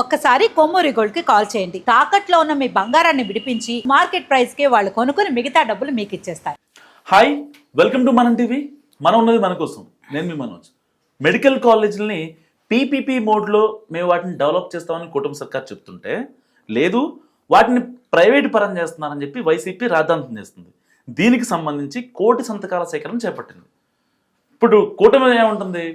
ఒక్కసారి కొమ్మూరి గోల్డ్కి కాల్ చేయండి. తాకట్లో ఉన్న మీ బంగారాన్ని విడిపించి మార్కెట్ ప్రైస్కి వాళ్ళు కొనుక్కుని మిగతా డబ్బులు మీకు ఇచ్చేస్తారు. Hi welcome to Manam TV మనం ఉన్నది మన కోసం. నేను మీ మనోజ్. మెడికల్ కాలేజీలని పీపీపీ మోడ్లో మేము వాటిని డెవలప్ చేస్తామని కుటుంబ సర్కార్ చెప్తుంటే లేదు వాటిని ప్రైవేట్ పరం చేస్తున్నారని చెప్పి వైసీపీ రాద్ధాంతం చేస్తుంది. దీనికి సంబంధించి కోటి సంతకాల సేకరణ చేపట్టింది. ఇప్పుడు కూటమి ఏముంటుంది?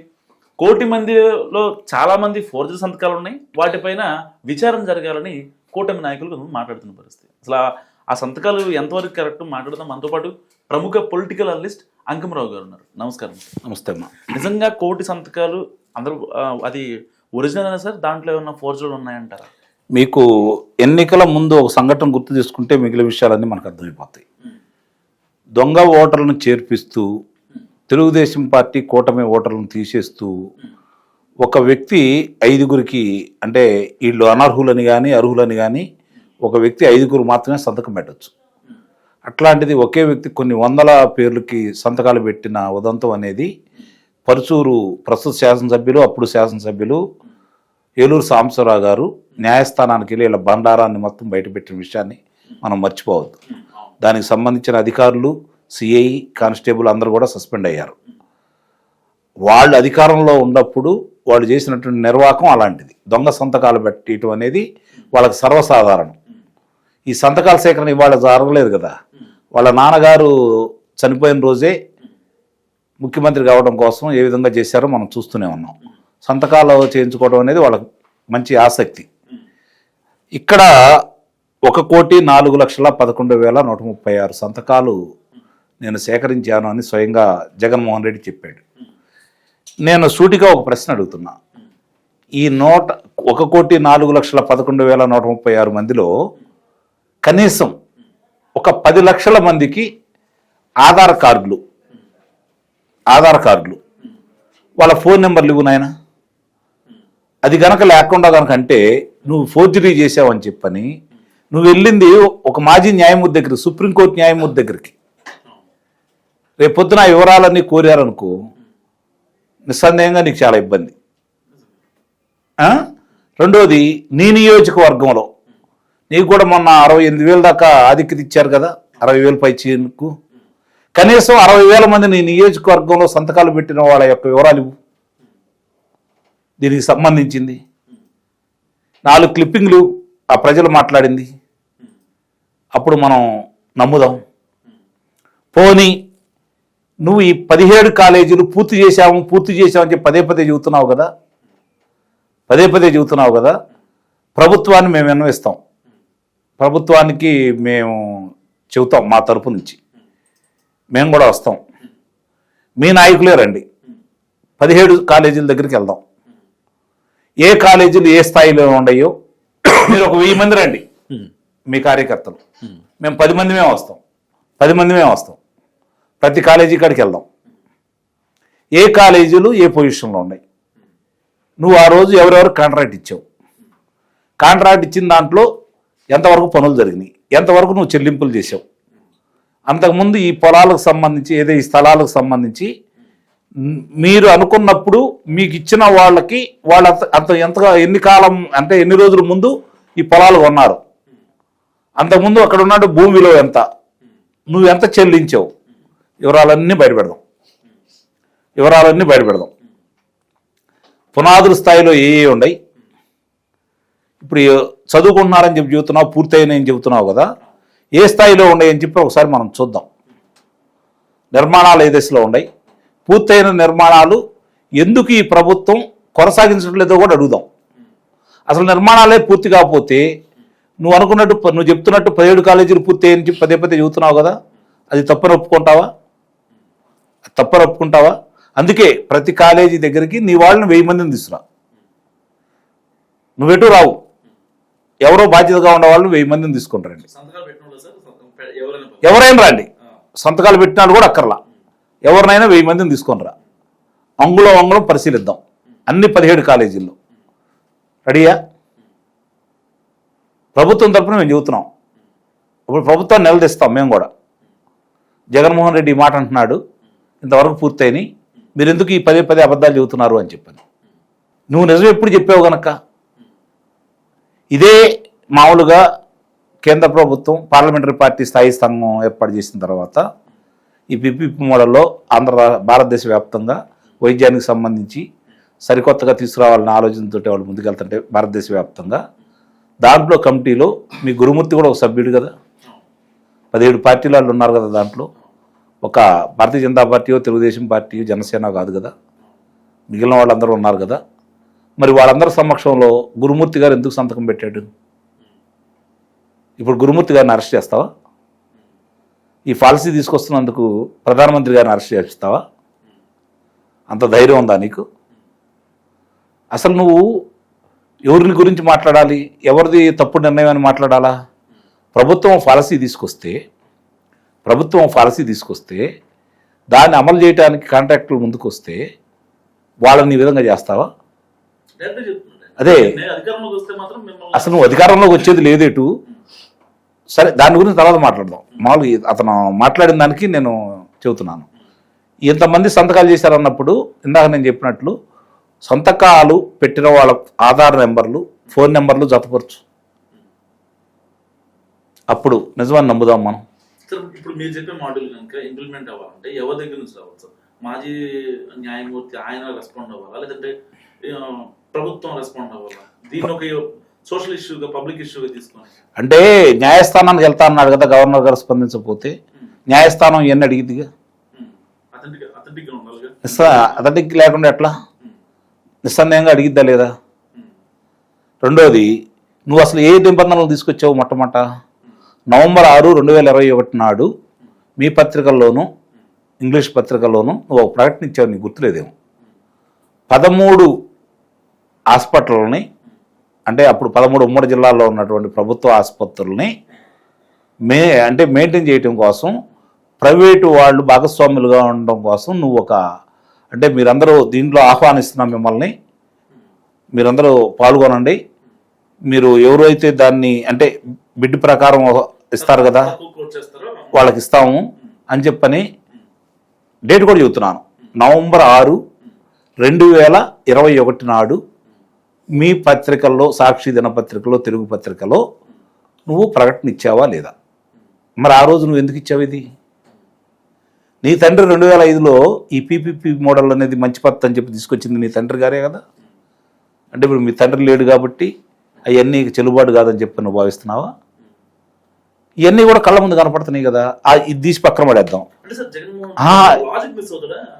కోటి మందిలో చాలా మంది ఫోర్జరీ సంతకాలు ఉన్నాయి. వాటిపైన విచారణ జరగాలని కూటమి నాయకులు మాట్లాడుతున్న పరిస్థితి. అసలు ఆ- సంతకాలు ఎంతవరకు కరెక్ట్ మాట్లాడదాం మనతో పాటు ప్రముఖ పొలిటికల్ అనలిస్ట్ అంకమరావు గారు ఉన్నారు. నమస్కారం. నమస్తే అమ్మా. నిజంగా కోటి సంతకాలు అందరూ అది ఒరిజినల్ అయినా సార్? దాంట్లో ఏమన్నా ఫోర్జరీలు ఉన్నాయంటారా? మీకు ఎన్నికల ముందు ఒక సంఘటన గుర్తు చేసుకుంటే మిగిలిన విషయాలన్నీ మనకు అర్థమైపోతాయి. దొంగ ఓటర్లను చేర్పిస్తూ తెలుగుదేశం పార్టీ కూటమి ఓటర్లను తీసేస్తూ ఒక వ్యక్తి ఐదుగురికి అంటే వీళ్ళు అనర్హులని కానీ అర్హులని కానీ ఒక వ్యక్తి ఐదుగురు మాత్రమే సంతకం పెట్టచ్చు. అట్లాంటిది ఒకే వ్యక్తి కొన్ని వందల పేర్లకి సంతకాలు పెట్టిన ఉదంతం అనేది పరుచూరు ప్రస్తుత శాసనసభ్యులు అప్పుడు శాసనసభ్యులు ఏలూరు సాంబశివరావు గారు న్యాయస్థానానికి వెళ్ళి ఇలా బండారాన్ని మొత్తం బయటపెట్టిన విషయాన్ని మనం మర్చిపోవద్దు. దానికి సంబంధించిన అధికారులు సిఐ కానిస్టేబుల్ అందరూ కూడా సస్పెండ్ అయ్యారు. వాళ్ళు అధికారంలో ఉన్నప్పుడు వాళ్ళు చేసినటువంటి నిర్వాహకం అలాంటిది. దొంగ సంతకాలు పెట్టడం అనేది వాళ్ళకి సర్వసాధారణం. ఈ సంతకాల సేకరణ ఇవాళ జరగలేదు కదా. వాళ్ళ నాన్నగారు చనిపోయిన రోజే ముఖ్యమంత్రి కావడం కోసం ఏ విధంగా చేశారో మనం చూస్తూనే ఉన్నాం. సంతకాలు చేయించుకోవడం అనేది వాళ్ళకి మంచి ఆసక్తి. ఇక్కడ ఒక కోటి నాలుగు లక్షల పదకొండు వేల నూట ముప్పై ఆరు సంతకాలు నేను సేకరించాను అని స్వయంగా జగన్మోహన్ రెడ్డి చెప్పాడు. నేను సూటిగా ఒక ప్రశ్న అడుగుతున్నా. ఈ నూట ఒక కోటి నాలుగు లక్షల పదకొండు వేల నూట ముప్పై ఆరు మందిలో కనీసం ఒక పది లక్షల మందికి ఆధార్ కార్డులు ఆధార్ కార్డులు. వాళ్ళ ఫోన్ నెంబర్లు ఇవ్వు నాయన. అది గనక లేకుండా కనుక అంటే నువ్వు ఫోర్జరీ చేసావని చెప్పని నువ్వు వెళ్ళింది ఒక మాజీ న్యాయమూర్తి దగ్గర సుప్రీంకోర్టు న్యాయమూర్తి దగ్గరికి. రేపు పొద్దున ఆ వివరాలన్నీ కోరారనుకో నిస్సందేహంగా నీకు చాలా ఇబ్బంది. రెండోది నీ నియోజకవర్గంలో నీకు కూడా మొన్న అరవై ఎనిమిది వేల దాకా ఆధిక్యత ఇచ్చారు కదా అరవై వేలు పై చేయకు కనీసం అరవై వేల మంది నీ నియోజకవర్గంలో సంతకాలు పెట్టిన వాళ్ళ యొక్క వివరాలు ఇవ్వు. దీనికి సంబంధించింది. నాలుగు క్లిప్పింగ్లు ఆ ప్రజలు మాట్లాడింది. అప్పుడు మనం నమ్ముదాం. పోనీ నువ్వు ఈ పదిహేడు కాలేజీలు పూర్తి చేశాము పూర్తి చేశామని చెప్పి పదే పదే చెబుతున్నావు కదా? పదే పదే చెబుతున్నావు కదా? ప్రభుత్వాన్ని మేము విన్నవిస్తాం. ప్రభుత్వానికి మేము చెబుతాం మా తరపు నుంచి. మేము కూడా వస్తాం. మీ నాయకులే రండి. పదిహేడు కాలేజీల దగ్గరికి వెళ్దాం. ఏ కాలేజీలు ఏ స్థాయిలో ఉన్నాయో మీరు ఒక వెయ్యి మంది రండి. మీ కార్యకర్తలు. మేము పది మంది మేము వస్తాం. పది మంది మేము వస్తాం. ప్రతి కాలేజీ కాడికి వెళ్దాం. ఏ కాలేజీలు ఏ పొజిషన్లో ఉన్నాయి? నువ్వు ఆ రోజు ఎవరెవరు కాంట్రాక్ట్ ఇచ్చావు? కాంట్రాక్ట్ ఇచ్చిన దాంట్లో ఎంతవరకు పనులు జరిగినాయి? ఎంతవరకు నువ్వు చెల్లింపులు చేసావు అంతకుముందు ఈ పొలాలకు సంబంధించి ఏదో ఈ స్థలాలకు సంబంధించి మీరు అనుకున్నప్పుడు మీకు ఇచ్చిన వాళ్ళకి వాళ్ళ అంత అంత ఎంతగా ఎన్ని కాలం అంటే ఎన్ని రోజుల ముందు ఈ పొలాలు కొన్నారు? అంతకుముందు అక్కడ ఉన్నట్టు భూమి విలువ ఎంత? నువ్వు ఎంత చెల్లించావు? వివరాలన్నీ బయటపెడదాం. వివరాలన్నీ బయటపెడదాం. పునాదుల స్థాయిలో ఏ ఏ ఉన్నాయి ఇప్పుడు చదువుకున్నారని చెప్పి చెబుతున్నావు పూర్తయినాయని చెబుతున్నావు కదా ఏ స్థాయిలో ఉన్నాయని చెప్పి ఒకసారి మనం చూద్దాం. నిర్మాణాలు ఏ దశలో ఉన్నాయి పూర్తయిన నిర్మాణాలు ఎందుకు ఈ ప్రభుత్వం కొనసాగించడం లేదో కూడా అడుగుదాం. అసలు నిర్మాణాలే పూర్తి కాకపోతే నువ్వు అనుకున్నట్టు నువ్వు చెప్తున్నట్టు పదిహేడు కాలేజీలు పూర్తి అయ్యని చెప్పి పదే పదే చెబుతున్నావు కదా అది తప్పని ఒప్పుకుంటావా? తప్పని ఒప్పుకుంటావా అందుకే ప్రతి కాలేజీ దగ్గరికి నీ వాళ్ళని వెయ్యి మందిని తీసుకురా. నువ్వెటు రావు. ఎవరో బాధ్యతగా ఉన్న వాళ్ళని వెయ్యి మందిని పెట్టిన సార్ ఎవరైనా రండి. సంతకాలు పెట్టినాడు కూడా అక్కర్లా. ఎవరినైనా వెయ్యి మందిని తీసుకొని రా. అంగుళం అంగుళం పరిశీలిద్దాం. అన్ని పదిహేడు కాలేజీల్లో. రెడీయా? ప్రభుత్వం తరపున మేము చెబుతున్నాం. ఇప్పుడు ప్రభుత్వాన్ని నిలదీస్తాం మేము కూడా. జగన్మోహన్ రెడ్డి మాట అంటున్నాడు. ఇంతవరకు పూర్తయినాయి. మీరు ఎందుకు ఈ పదే పదే అబద్ధాలు చెబుతున్నారు అని చెప్పాను. నువ్వు నిజం ఎప్పుడు చెప్పావు గనక? ఇదే మామూలుగా కేంద్ర ప్రభుత్వం పార్లమెంటరీ పార్టీ స్థాయి సంఘం ఏర్పాటు చేసిన తర్వాత ఈ పిపిపి మోడల్లో ఆంధ్ర భారతదేశ వ్యాప్తంగా వైద్యానికి సంబంధించి సరికొత్తగా తీసుకురావాలనే ఆలోచనతో వాళ్ళు ముందుకెళ్తుంటే భారతదేశ వ్యాప్తంగా దాంట్లో కమిటీలో మీ గురుమూర్తి కూడా ఒక సభ్యుడు కదా. పదిహేడు పార్టీలు వాళ్ళు ఉన్నారు కదా దాంట్లో. ఒక భారతీయ జనతా పార్టీయో తెలుగుదేశం పార్టీయో జనసేన కాదు కదా. మిగిలిన వాళ్ళందరూ ఉన్నారు కదా. మరి వాళ్ళందరి సమక్షంలో గురుమూర్తి గారు ఎందుకు సంతకం పెట్టాడు? ఇప్పుడు గురుమూర్తి గారిని అరెస్ట్ చేస్తావా? ఈ పాలసీ తీసుకొస్తున్నందుకు ప్రధానమంత్రి గారిని అరెస్ట్ చేస్తావా అంత ధైర్యం ఉందా నీకు? అసలు నువ్వు ఎవరిని గురించి మాట్లాడాలి? ఎవరిది తప్పుడు నిర్ణయం అని మాట్లాడాలా? ప్రభుత్వం పాలసీ తీసుకొస్తే ప్రభుత్వం పాలసీ తీసుకొస్తే దాన్ని అమలు చేయడానికి కాంట్రాక్టులు ముందుకు వస్తే వాళ్ళని ఈ విధంగా చేస్తావా. అదే. అసలు నువ్వు అధికారంలోకి వచ్చేది లేదేటు సరే దాని గురించి తర్వాత మాట్లాడదాం. మామూలుగా అతను మాట్లాడిన దానికి నేను చెబుతున్నాను. ఇంతమంది సంతకాలు చేశారన్నప్పుడు ఇందాక నేను చెప్పినట్లు సంతకాలు పెట్టిన వాళ్ళ ఆధార్ నెంబర్లు ఫోన్ నెంబర్లు జతపరచు. అప్పుడు నిజమని నమ్ముదాం మనం. సార్ ఇప్పుడు మీరు చెప్పే మోడల్ కనుక ఇంప్లిమెంట్ అవ్వాలంటే ఎవరి దగ్గర నుంచి రావచ్చు మాజీ న్యాయమూర్తి ఆయన రెస్పాండ్ అవ్వాలా? లేదంటే ప్రభుత్వం రెస్పాండ్ అవ్వాలా? దీన్ని ఒక సోషల్ ఇష్యూగా పబ్లిక్ ఇష్యూగా తీసుకొని. అంటే న్యాయస్థానానికి వెళ్తా అన్నాడు కదా గవర్నర్ గారు స్పందించకపోతే? న్యాయస్థానం ఇవన్నీ అడిగిద్దిగా? అథెంటిక్ లేకుండా ఎట్లా? నిస్సందేహంగా అడిగిద్దా లేదా? రెండోది నువ్వు అసలు ఏ నిబంధనలు తీసుకొచ్చావు మొట్టమొదట? నవంబర్ ఆరు రెండు వేల ఇరవై ఒకటి నాడు మీ పత్రికల్లోనూ ఇంగ్లీష్ పత్రికల్లోనూ నువ్వు ఒక ప్రకటన ఇచ్చావు నీకు గుర్తులేదేమో. పదమూడు హాస్పిటల్ని అంటే అప్పుడు పదమూడు ఉమ్మడి జిల్లాల్లో ఉన్నటువంటి ప్రభుత్వ ఆసుపత్రుల్ని మే అంటే మెయింటైన్ చేయటం కోసం ప్రైవేటు వాళ్ళు భాగస్వాములుగా ఉండడం కోసం నువ్వు ఒక అంటే మీరందరూ దీంట్లో ఆహ్వానిస్తున్నాం మిమ్మల్ని. మీరందరూ పాల్గొనండి. మీరు ఎవరైతే దాన్ని అంటే బిడ్ ప్రకారం ఇస్తారు కదా వాళ్ళకి ఇస్తాము అని చెప్పని డేట్ కూడా చెబుతున్నాను. నవంబర్ ఆరు రెండు వేల ఇరవై ఒకటి నాడు మీ పత్రికల్లో సాక్షి దినపత్రికలో తెలుగు పత్రికలో నువ్వు ప్రకటన ఇచ్చావా లేదా? మరి ఆ రోజు నువ్వు ఎందుకు ఇచ్చావు ఇది? నీ తండ్రి రెండు వేల ఐదులో ఈ పీపీపీ మోడల్ అనేది మంచి పద్ధతి అని చెప్పి తీసుకొచ్చింది నీ తండ్రి గారే కదా? అంటే ఇప్పుడు మీ తండ్రి లేడు కాబట్టి అవన్నీ చెల్లుబాటు కాదని చెప్పి నువ్వు భావిస్తున్నావా? ఇవన్నీ కూడా కళ్ళ ముందు కనపడుతున్నాయి కదా. ఆ ఇది తీసి పక్కన పడేద్దాం.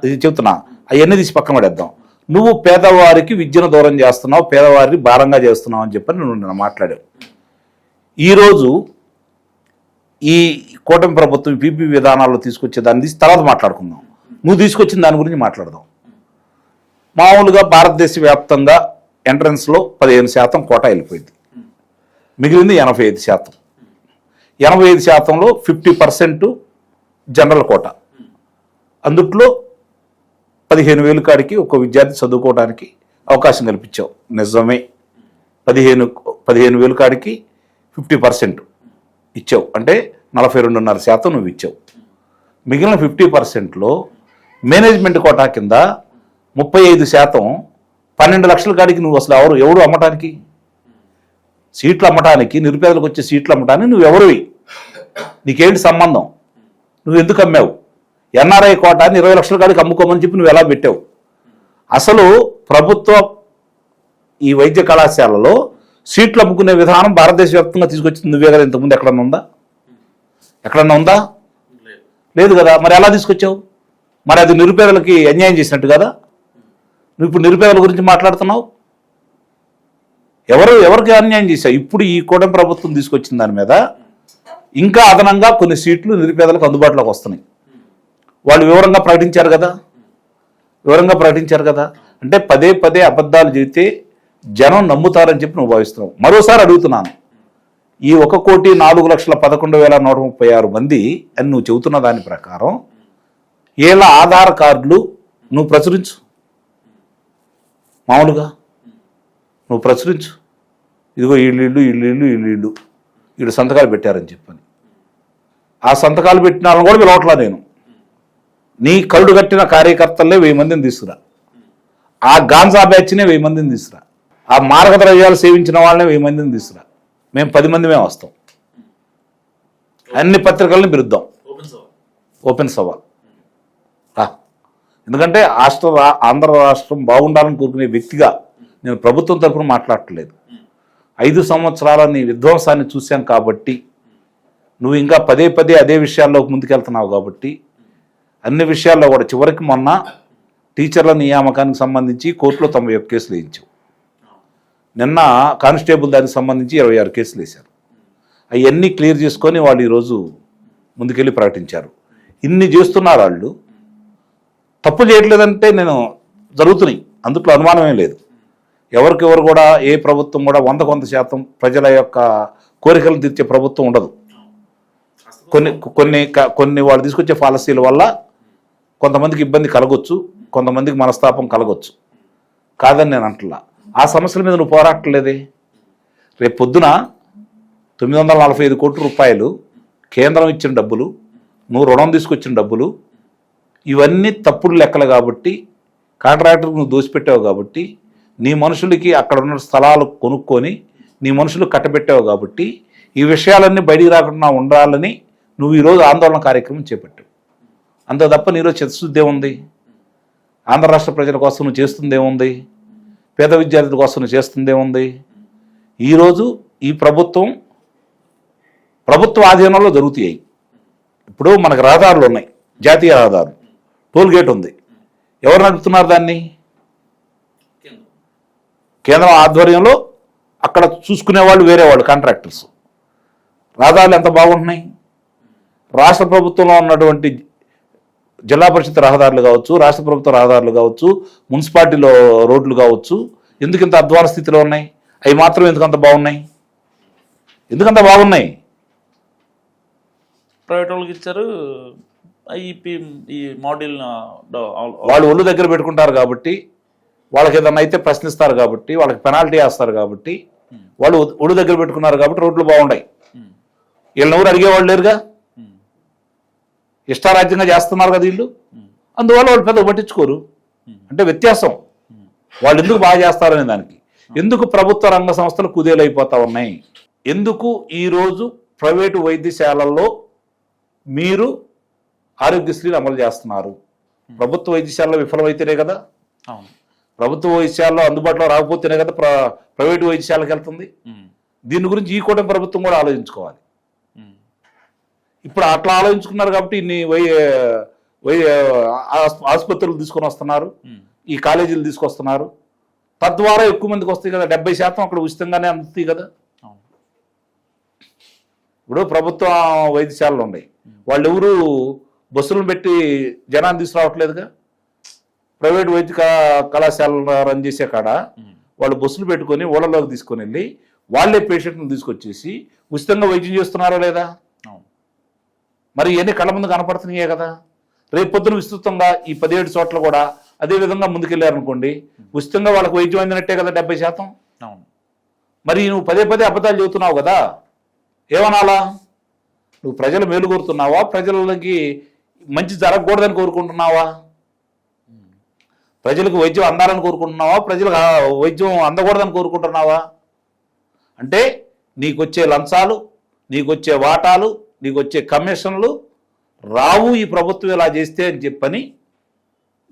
ఇది చెప్తున్నా. అవన్నీ తీసి పక్కన పడేద్దాం. నువ్వు పేదవారికి విద్యను దూరం చేస్తున్నావు పేదవారికి భారంగా చేస్తున్నావు అని చెప్పని నువ్వు నిన్న మాట్లాడావు. ఈరోజు ఈ కూటమి ప్రభుత్వం పీపీ విధానాల్లో తీసుకొచ్చే దాన్ని తీసి తర్వాత మాట్లాడుకుందాం. నువ్వు తీసుకొచ్చిన దాని గురించి మాట్లాడదాం. మామూలుగా భారతదేశ వ్యాప్తంగా ఎంట్రన్స్లో పదిహేను శాతం కోటా వెళ్ళిపోయింది. మిగిలింది ఎనభై ఐదు శాతం. ఎనభై ఐదు శాతంలో ఫిఫ్టీ పర్సెంట్ జనరల్ కోట. అందుట్లో పదిహేను వేలు కాడికి ఒక విద్యార్థి చదువుకోవడానికి అవకాశం కల్పించావు. నిజమే. పదిహేను పదిహేను వేలు కాడికి ఫిఫ్టీ పర్సెంట్ ఇచ్చావు. అంటే నలభై రెండున్నర శాతం నువ్వు ఇచ్చావు. మిగిలిన ఫిఫ్టీ పర్సెంట్లో మేనేజ్మెంట్ కోటా కింద ముప్పై ఐదు శాతం పన్నెండు లక్షల కాడికి నువ్వు అసలు ఎవరు ఎవరు అమ్మటానికి? సీట్లు అమ్మటానికి నిరుపేదలకు వచ్చే సీట్లు అమ్మటానికి నువ్వు ఎవరివి? నీకేంటి సంబంధం? నువ్వు ఎందుకు అమ్మావు? ఎన్ఆర్ఐ కోటాన్ని ఇరవై లక్షల కాడికి అమ్ముకోమని చెప్పి నువ్వు ఎలా పెట్టావు? అసలు ప్రభుత్వ ఈ వైద్య కళాశాలలో సీట్లు అమ్ముకునే విధానం భారతదేశ వ్యాప్తంగా తీసుకొచ్చింది నువ్వే కదా ఇంతకుముందు ఎక్కడన్నా ఉందా? ఎక్కడన్నా ఉందా? లేదు లేదు కదా. మరి ఎలా తీసుకొచ్చావు? మరి అది నిరుపేదలకి అన్యాయం చేసినట్టు కదా? నువ్వు ఇప్పుడు నిరుపేదల గురించి మాట్లాడుతున్నావు? ఎవరు ఎవరికి అన్యాయం చేశారు? ఇప్పుడు ఈ కూటమి ప్రభుత్వం తీసుకొచ్చిన దాని మీద ఇంకా అదనంగా కొన్ని సీట్లు నిరుపేదలకు అందుబాటులోకి వస్తున్నాయి. వాళ్ళు వివరంగా ప్రకటించారు కదా? వివరంగా ప్రకటించారు కదా? అంటే పదే పదే అబద్ధాలు చెబితే జనం నమ్ముతారని చెప్పి నువ్వు భావిస్తున్నావు. మరోసారి అడుగుతున్నాను. ఈ ఒక కోటి నాలుగు లక్షల పదకొండు వేల నూట ముప్పై ఆరు మంది అని నువ్వు చెబుతున్న దాని ప్రకారం ఏళ్ళ ఆధార్ కార్డులు నువ్వు ప్రచురించు. మామూలుగా? నువ్వు ప్రచురించు. ఇదిగో వీళ్ళు ఇల్లు వీళ్ళు ఇల్లు వీళ్ళు సంతకాలు పెట్టారని చెప్పని. ఆ సంతకాలు పెట్టిన వాళ్ళని కూడా పిలవట్లా నేను. నీ కరుడు కట్టిన కార్యకర్తలే వెయ్యి మందిని తీసుకురా. ఆ గాంజా బ్యాచ్నే వెయ్యి మందిని తీసుకురా. ఆ మార్గద్రవ్యాలు సేవించిన వాళ్ళనే వెయ్యి మందిని తీసుకురా. మేము పది మంది మేము వస్తాం. అన్ని పత్రికల్ని బిరుద్దాం ఓపెన్ సవాల్. ఎందుకంటే రాష్ట్ర ఆంధ్ర రాష్ట్రం బాగుండాలని కోరుకునే వ్యక్తిగా నేను ప్రభుత్వం తరఫున మాట్లాడట్లేదు. ఐదు సంవత్సరాల నీ విధ్వంసాన్ని చూశాను కాబట్టి నువ్వు ఇంకా పదే పదే అదే విషయాల్లోకి ముందుకెళ్తున్నావు కాబట్టి అన్ని విషయాల్లో కూడా చివరికి మొన్న టీచర్ల నియామకానికి సంబంధించి కోర్టులో తొంభై ఒక్క కేసులు వేయించావు. నిన్న కానిస్టేబుల్ దానికి సంబంధించి ఇరవై ఆరు కేసులు వేశారు. అవన్నీ క్లియర్ చేసుకొని వాళ్ళు ఈరోజు ముందుకెళ్ళి ప్రకటించారు. ఇన్ని చేస్తున్నారు వాళ్ళు. తప్పు చేయట్లేదంటే నేను జరుగుతున్నాయి. అందుట్లో అనుమానమే లేదు. ఎవరికెవరు కూడా ఏ ప్రభుత్వం కూడా వంద కొంత శాతం ప్రజల యొక్క కోరికలు తీర్చే ప్రభుత్వం ఉండదు. కొన్ని కొన్ని కొన్ని వాళ్ళు తీసుకొచ్చే పాలసీల వల్ల కొంతమందికి ఇబ్బంది కలగొచ్చు కొంతమందికి మనస్తాపం కలగొచ్చు. కాదని నేను అంటలా. ఆ సమస్యల మీద నువ్వు పోరాటలేదే. రేపు పొద్దున తొమ్మిది వందల నలభై ఐదు కోట్ల రూపాయలు కేంద్రం ఇచ్చిన డబ్బులు నువ్వు రుణం తీసుకొచ్చిన డబ్బులు ఇవన్నీ తప్పుడు లెక్కలు కాబట్టి కాంట్రాక్టర్కి నువ్వు దోసిపెట్టావు కాబట్టి నీ మనుషులకి అక్కడ ఉన్న స్థలాలు కొనుక్కొని నీ మనుషులు కట్టబెట్టావు కాబట్టి ఈ విషయాలన్నీ బయటికి రాకుండా ఉండాలని నువ్వు ఈరోజు ఆందోళన కార్యక్రమం చేపట్టావు అంత తప్ప నీలో చిత్తశుద్ధి ఏముంది? ఆంధ్ర రాష్ట్ర ప్రజల కోసం నువ్వు చేస్తుందేముంది పేద విద్యార్థుల కోసం నువ్వు చేస్తుందేముంది ఈరోజు ఈ ప్రభుత్వం ప్రభుత్వ ఆధీనంలో జరుగుతాయి. ఇప్పుడు మనకు రహదారులు ఉన్నాయి జాతీయ రహదారులు టోల్ గేట్ ఉంది. ఎవరు నడుపుతున్నారు దాన్ని? కేంద్రం ఆధ్వర్యంలో అక్కడ చూసుకునే వాళ్ళు వేరే వాళ్ళు కాంట్రాక్టర్స్ రహదారులు ఎంత బాగుంటున్నాయి? రాష్ట్ర ప్రభుత్వంలో ఉన్నటువంటి జిల్లా పరిషత్ రహదారులు కావచ్చు రాష్ట్ర ప్రభుత్వ రహదారులు కావచ్చు మున్సిపాలిటీలో రోడ్లు కావచ్చు ఎందుకు ఇంత అధ్వాన స్థితిలో ఉన్నాయి? అవి మాత్రం ఎందుకు అంత బాగున్నాయి? ఎందుకంత బాగున్నాయి? ప్రైవేట్ వాళ్ళకి ఇచ్చారు ఈ మోడల్ వాళ్ళు ఒళ్ళు దగ్గర పెట్టుకుంటారు కాబట్టి వాళ్ళకి ఏదన్నా అయితే ప్రశ్నిస్తారు కాబట్టి వాళ్ళకి పెనాల్టీ వేస్తారు కాబట్టి వాళ్ళు ఒళ్ళు దగ్గర పెట్టుకున్నారు కాబట్టి రోడ్లు బాగున్నాయి వీళ్ళని ఎవరు అడిగేవాళ్ళు లేరుగా? ఇష్టారాజ్యంగా చేస్తున్నారు కదా వీళ్ళు? అందువల్ల వాళ్ళు పెద్ద పట్టించుకోరు. అంటే వ్యత్యాసం. వాళ్ళు ఎందుకు బాగా చేస్తారనే దానికి. ఎందుకు ప్రభుత్వ రంగ సంస్థలు కుదేలైపోతా ఉన్నాయి? ఎందుకు ఈరోజు ప్రైవేటు వైద్యశాలల్లో మీరు ఆరోగ్యశ్రీని అమలు చేస్తున్నారు? ప్రభుత్వ వైద్యశాలలో విఫలమైతేనే కదా? అవును. ప్రభుత్వ వైద్యశాలలో అందుబాటులో రాకపోతేనే కదా ప్ర ప్రైవేటు వైద్యశాలకు వెళ్తుంది. దీని గురించి ఈ కూటమి ప్రభుత్వం కూడా ఆలోచించుకోవాలి. ఇప్పుడు అట్లా ఆలోచించుకున్నారు కాబట్టి ఇన్ని వై వై ఆస్- ఆసుపత్రులు తీసుకొని వస్తున్నారు. ఈ కాలేజీలు తీసుకొస్తున్నారు. తద్వారా ఎక్కువ మందికి వస్తాయి కదా. డెబ్బై శాతం అక్కడ ఉచితంగానే అందుతాయి కదా. ఇప్పుడు ప్రభుత్వ వైద్యశాలలు ఉన్నాయి. వాళ్ళు ఎవరు బస్సులను పెట్టి జనాన్ని తీసుకురావట్లేదుగా? ప్రైవేట్ వైద్య కా- కళాశాలలు రన్ చేసే కాడ వాళ్ళు బస్సులు పెట్టుకొని ఓళ్ళలోకి తీసుకొని వెళ్ళి వాళ్ళే పేషెంట్ని తీసుకొచ్చేసి ఉచితంగా వైద్యం చేస్తున్నారా లేదా? మరి ఇవన్నీ కళ్ళ ముందు కనపడుతున్నాయే కదా. రేపు పొద్దున విస్తృతంగా ఈ పదిహేడు చోట్ల కూడా అదే విధంగా ముందుకెళ్ళారనుకోండి ఉచితంగా వాళ్ళకి వైద్యం అందినట్టే కదా డెబ్బై శాతం? అవును. మరి నువ్వు పదే పదే అబద్ధాలు చెబుతున్నావు కదా. ఏమనాలా? నువ్వు ప్రజలు మేలు కోరుతున్నావా ప్రజలకి మంచి జరగకూడదని కోరుకుంటున్నావా? ప్రజలకు వైద్యం అందాలని కోరుకుంటున్నావా? ప్రజలకు వైద్యం అందకూడదని కోరుకుంటున్నావా? అంటే నీకొచ్చే లంచాలు నీకొచ్చే వాటాలు నీకొచ్చే కమిషన్లు రావు ఈ ప్రభుత్వం ఇలా చేస్తే అని చెప్పని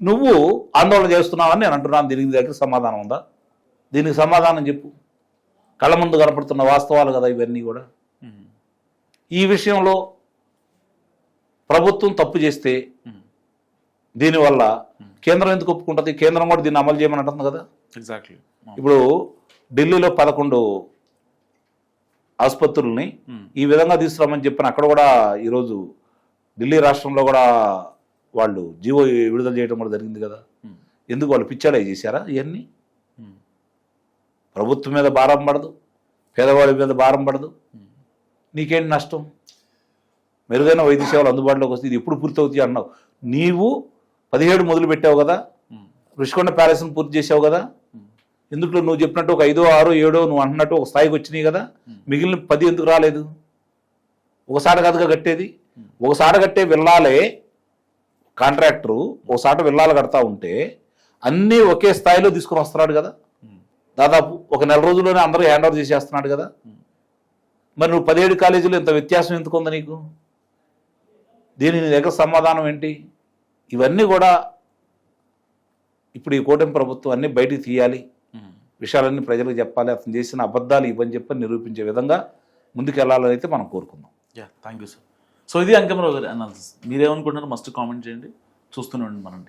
నువ్వు ఆందోళన చేస్తున్నావని నేను అంటున్నాను. దీనికి దగ్గర సమాధానం ఉందా? దీనికి సమాధానం చెప్పు. కళ్ళ ముందు కనపడుతున్న వాస్తవాలు కదా ఇవన్నీ కూడా. ఈ విషయంలో ప్రభుత్వం తప్పు చేస్తే దీనివల్ల కేంద్రం ఎందుకు ఒప్పుకుంటుంది? కేంద్రం కూడా దీన్ని అమలు చేయమని అంటుంది కదా? ఎగ్జాక్ట్లీ. ఇప్పుడు ఢిల్లీలో పదకొండు ఆసుపత్రుల్ని ఉమ్, ఈ విధంగా తీసుకురామని చెప్పిన అక్కడ కూడా ఈరోజు ఢిల్లీ రాష్ట్రంలో కూడా వాళ్ళు జీవో విడుదల చేయడం కూడా జరిగింది కదా. ఉమ్, ఎందుకు వాళ్ళు పిచ్చాడే చేశారా ఇవన్నీ? ఉమ్, ప్రభుత్వం మీద భారం పడదు పేదవాడి మీద భారం పడదు. నీకేంటి నష్టం? మెరుగైన వైద్య సేవలు అందుబాటులోకి వస్తే ఇది ఎప్పుడు పూర్తవుతాయి అన్నావు. నీవు పదిహేడు మొదలు పెట్టావు కదా? రుషికొండ ప్యాలెస్ని పూర్తి చేసావు కదా? ఇందులో నువ్వు చెప్పినట్టు ఒక ఐదో ఆరో ఏడో నువ్వు అంటున్నట్టు ఒక స్థాయికి వచ్చినాయి కదా? మిగిలిన పది ఎందుకు రాలేదు? ఒకసారి కదగా కట్టేది? ఒకసారి కట్టే వెళ్ళాలే. కాంట్రాక్టరు ఒకసారి వెళ్ళాలి కడతా ఉంటే అన్నీ ఒకే స్థాయిలో తీసుకొని వస్తున్నాడు కదా? దాదాపు ఒక నెల రోజుల్లోనే అందరూ హ్యాండ్ ఓవర్ చేసేస్తున్నాడు కదా? మరి నువ్వు పదిహేడు కాలేజీలో ఇంత వ్యత్యాసం ఎందుకు ఉంది నీకు? దీని నీ దగ్గర సమాధానం ఏంటి? ఇవన్నీ కూడా ఇప్పుడు ఈ కూటమి ప్రభుత్వం అన్నీ బయటికి తీయాలి. విషయాలన్నీ ప్రజలకు చెప్పాలి. అతను చేసిన అబద్ధాలు ఇవని చెప్పి నిరూపించే విధంగా ముందుకు వెళ్ళాలని అయితే మనం కోరుకుందాం. Yeah thank you sir. So ఇది అంకమరావు గారి అనాలిసిస్. మీరేమనుకుంటున్నారు? మస్ట్ కామెంట్ చేయండి. చూస్తూనే ఉండండి మనం